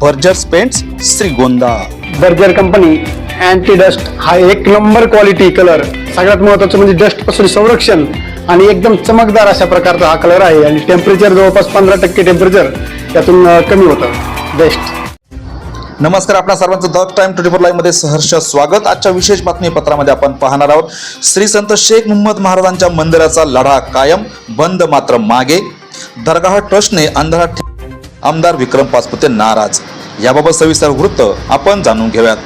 Bergers paints Shrigonda Berger company anti dust हा एक number quality colour सगळ्यात महत्वाचं म्हणजे डस्टपासून संरक्षण आणि एकदम चमकदार अशा प्रकारचा हा कलर आहे. आणि टेम्परेचर जवळपास पंधरा टक्के टेम्परेचर यातून अं, कमी होतं. बेस्ट नमस्कार आपल्या सर्वांचं द टाइम ट्वेंटी फोर लाईव्हमध्ये सहर्ष स्वागत. आजच्या विशेष बातमीपत्रामध्ये आपण पाहणार आहोत श्री संत शेख मोहम्मद महाराजांच्या मंदिराचा लढा कायम बंद मात्र मागे. दरगाह ट्रस्टने अंधारा ठे- आमदार विक्रम पाचपुते नाराज. याबाबत सविस्तर वृत्त आपण जाणून घेऊयात.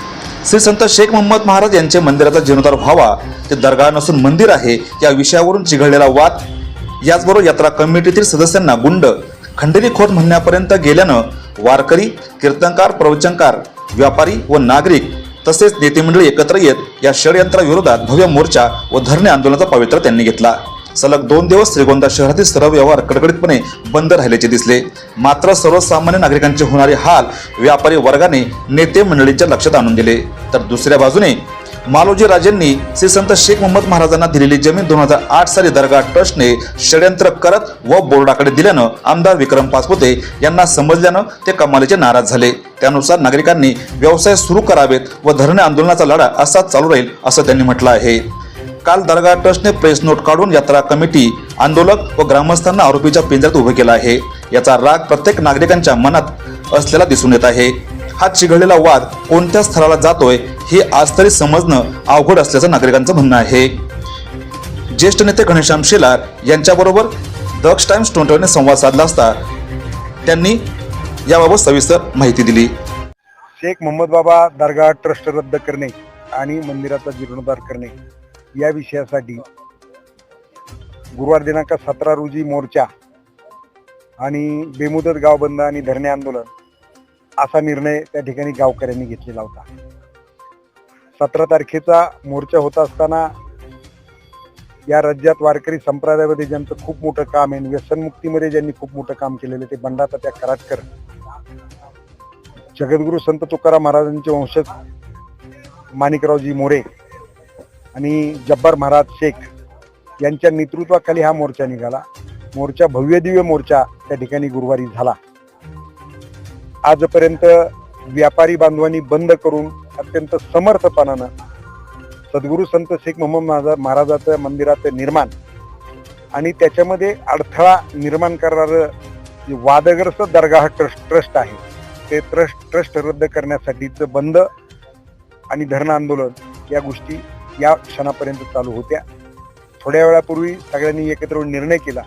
श्री संत शेख मोहम्मद महाराज यांचे मंदिराचा जीर्णोद्धार व्हावा ते दरगाह नसून मंदिर आहे या विषयावरून चिघळलेला वाद याचबरोबर यात्रा कमिटीतील सदस्यांना गुंड खंडेरी खोट म्हणण्यापर्यंत गेल्यानं वारकरी कीर्तनकार प्रवचनकार व्यापारी व नागरिक तसेच नेतेमंडळी एकत्र येत या षडयंत्राविरोधात भव्य मोर्चा व धरणे आंदोलनाचा पवित्र त्यांनी घेतला. सलग दोन दिवस श्रीगोंदा शहरातील सर्व व्यवहार कडकडीतपणे बंद राहिल्याचे दिसले. मात्र सर्वसामान्य नागरिकांचे होणारे हाल व्यापारी वर्गाने नेते मंडळींच्या लक्षात आणून दिले. तर दुसऱ्या बाजूने मालोजी राजेंनी श्री संत शेख मोहम्मद महाराजांना दिलेली जमीन दोन हजार आठ साली दरगाह ट्रस्टने षडयंत्र करत व बोर्डाकडे दिल्यानं आमदार विक्रम पाचपुते यांना समजल्यानं ते कमालीचे नाराज झाले. त्यानुसार नागरिकांनी व्यवसाय सुरू करावेत व धरणे आंदोलनाचा लढा असाच चालू राहील असं त्यांनी म्हटलं आहे. काल दरगाह ट्रस्टने प्रेस नोट काढून यात्रा कमिटी आंदोलक व ग्रामस्थांना आरोपीच्या पिंजऱ्यात उभे केला आहे. याचा राग प्रत्येक नागरिकांच्या मनात असलेला दिसून येत आहे. हा चिघळलेला वाद कोणत्या स्थळाला जातोय हे आज तरी समजणं अवघड असल्याचं नागरिकांचं म्हणणं आहे. ज्येष्ठ नेते घनश्याम शेलार यांच्याबरोबर दक्ष टाइम्स ट्वेंटीने संवाद साधला असता त्यांनी याबाबत सविस्तर माहिती दिली. शेख मोहम्मद बाबा दर्गा ट्रस्ट रद्द करणे आणि मंदिराचा जीर्णोद्धार करणे. या विषयासाठी गुरुवार दिनांक सतरा रोजी मोर्चा आणि बेमुदत गाव बंद आणि धरणे आंदोलन असा निर्णय त्या ठिकाणी गावकऱ्यांनी घेतलेला होता. सतरा तारखेचा मोर्चा होत असताना या राज्यात वारकरी संप्रदायामध्ये ज्यांचं खूप मोठं काम आहे व्यसनमुक्तीमध्ये ज्यांनी खूप मोठं काम केलेलं ते बंडाचा त्या कराटकर जगद्गुरु संत तुकाराम महाराजांचे वंशज माणिकरावजी मोरे आणि जब्बार महाराज शेख यांच्या नेतृत्वाखाली हा मोर्चा निघाला. मोर्चा भव्य दिव्य मोर्चा त्या ठिकाणी गुरुवारी झाला. आजपर्यंत व्यापारी बांधवांनी बंद करून अत्यंत समर्थपणानं सद्गुरू संत शेख मोहम्मद महाराजाचं मंदिराचं निर्माण आणि त्याच्यामध्ये अडथळा निर्माण करणारं जे वादग्रस्त दरगाह ट्रस्ट ट्रस्ट आहे ते ट्रस्ट ट्रस्ट रद्द करण्यासाठीचं बंद आणि धरण आंदोलन या गोष्टी या क्षणापर्यंत चालू होत्या. थोड्या वेळापूर्वी सगळ्यांनी एकत्र निर्णय केला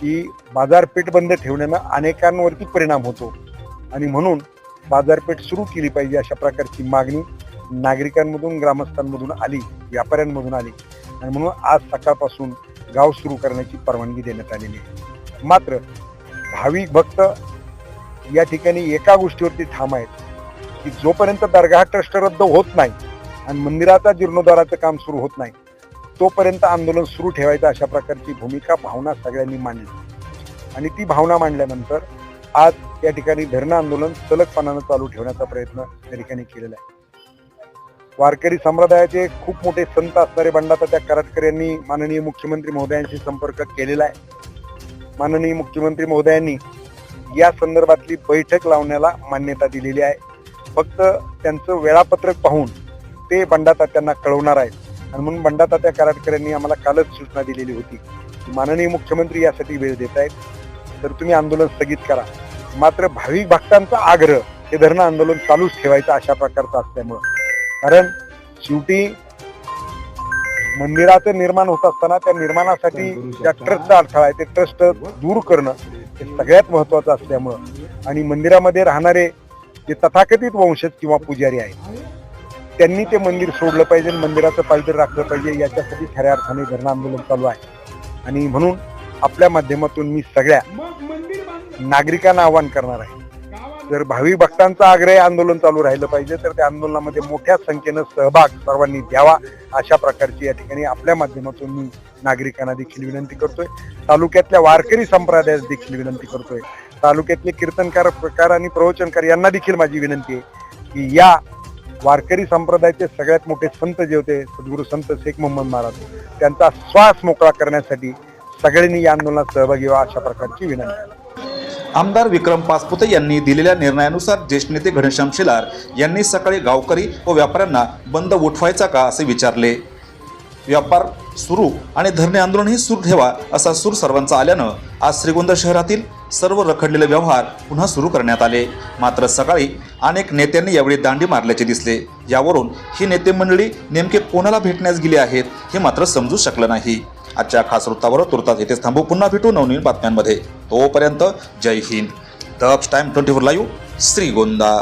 की बाजारपेठ बंद ठेवण्यानं अनेकांवरती परिणाम होतो. आणि म्हणून बाजारपेठ सुरू केली पाहिजे अशा प्रकारची मागणी नागरिकांमधून ग्रामस्थांमधून आली व्यापाऱ्यांमधून आली. आणि म्हणून आज सकाळपासून गाव सुरू करण्याची परवानगी देण्यात आलेली आहे. मात्र भाविक भक्त या ठिकाणी एका गोष्टीवरती ठाम आहेत की जोपर्यंत दर्गा ट्रस्ट रद्द होत नाही आणि मंदिराचा जीर्णोद्धाराचं काम सुरू होत नाही. तोपर्यंत आंदोलन सुरू ठेवायचं अशा प्रकारची भूमिका भावना सगळ्यांनी मांडली. आणि ती भावना मांडल्यानंतर आज या ठिकाणी धरणं आंदोलन सलगपणानं चालू ठेवण्याचा प्रयत्न त्या ठिकाणी केलेला आहे. वारकरी संप्रदायाचे खूप मोठे संत असणारे बंडातात्या कराटकर यांनी माननीय मुख्यमंत्री महोदयांशी संपर्क केलेला आहे. माननीय मुख्यमंत्री महोदयांनी या संदर्भातली बैठक लावण्याला मान्यता दिलेली आहे. फक्त त्यांचं वेळापत्रक पाहून ते बंडातात्यांना कळवणार आहेत. आणि म्हणून बंडातात्या कराडकर यांनी आम्हाला कालच सूचना दिलेली होती माननीय मुख्यमंत्री यासाठी वेळ देत आहेत. तर तुम्ही आंदोलन स्थगित करा. मात्र भाविक भक्तांचा आग्रह हे धरणं आंदोलन चालूच ठेवायचं अशा प्रकारचं असल्यामुळं. कारण शेवटी मंदिराचं निर्माण होत असताना त्या निर्माणासाठी ज्या ट्रस्टचा अडथळा आहे ते ट्रस्ट दूर करणं हे सगळ्यात महत्वाचं असल्यामुळं. आणि मंदिरामध्ये राहणारे जे तथाकथित वंशज किंवा पुजारी आहेत त्यांनी ते मंदिर सोडलं पाहिजे मंदिराचं पावित्र्य राखलं पाहिजे याच्यासाठी खऱ्या अर्थाने धरणं आंदोलन चालू आहे. आणि म्हणून आपल्या माध्यमातून मी सगळ्या नागरिकांना आवाहन करणार आहे. जर भावी भक्तांचा आग्रह आंदोलन चालू राहिलं पाहिजे तर त्या आंदोलनामध्ये मोठ्या संख्येनं सहभाग सर्वांनी द्यावा अशा प्रकारची या ठिकाणी आपल्या माध्यमातून मी नागरिकांना देखील विनंती करतोय. तालुक्यातल्या वारकरी संप्रदायास देखील विनंती करतोय. तालुक्यातले कीर्तनकार प्रकार आणि प्रवचनकार यांना देखील माझी विनंती आहे की या वारकरी संप्रदायाचे सगळ्यात मोठे संत जे होते सद्गुरू संत शेख मोहम्मद महाराज त्यांचा श्वास मोकळा करण्यासाठी सगळ्यांनी या आंदोलनात सहभागी व्हा अशा प्रकारची विनंती. आमदार विक्रम पासपुते यांनी दिलेल्या निर्णयानुसार ज्येष्ठ नेते घनश्याम शेलार यांनी सकाळी गावकरी व व्यापाऱ्यांना बंद उठवायचा का असे विचारले. व्यापार सुरू आणि धरणे आंदोलनही सुरू ठेवा असा सूर सर्वांचा आल्यानं आज श्रीगोंदा शहरातील सर्व रखडलेले व्यवहार पुन्हा सुरू करण्यात आले. मात्र सकाळी अनेक नेत्यांनी यावेळी दांडी मारल्याचे दिसले. यावरून ही नेते मंडळी नेमके कोणाला भेटण्यास गेली आहेत हे मात्र समजू शकलं नाही. आजच्या खास वृत्तावर तुर्तास येथेच थांबू. पुन्हा भेटू नवनवीन बातम्यांमध्ये. तोपर्यंत जय Hind. The time twenty four live Shrigonda.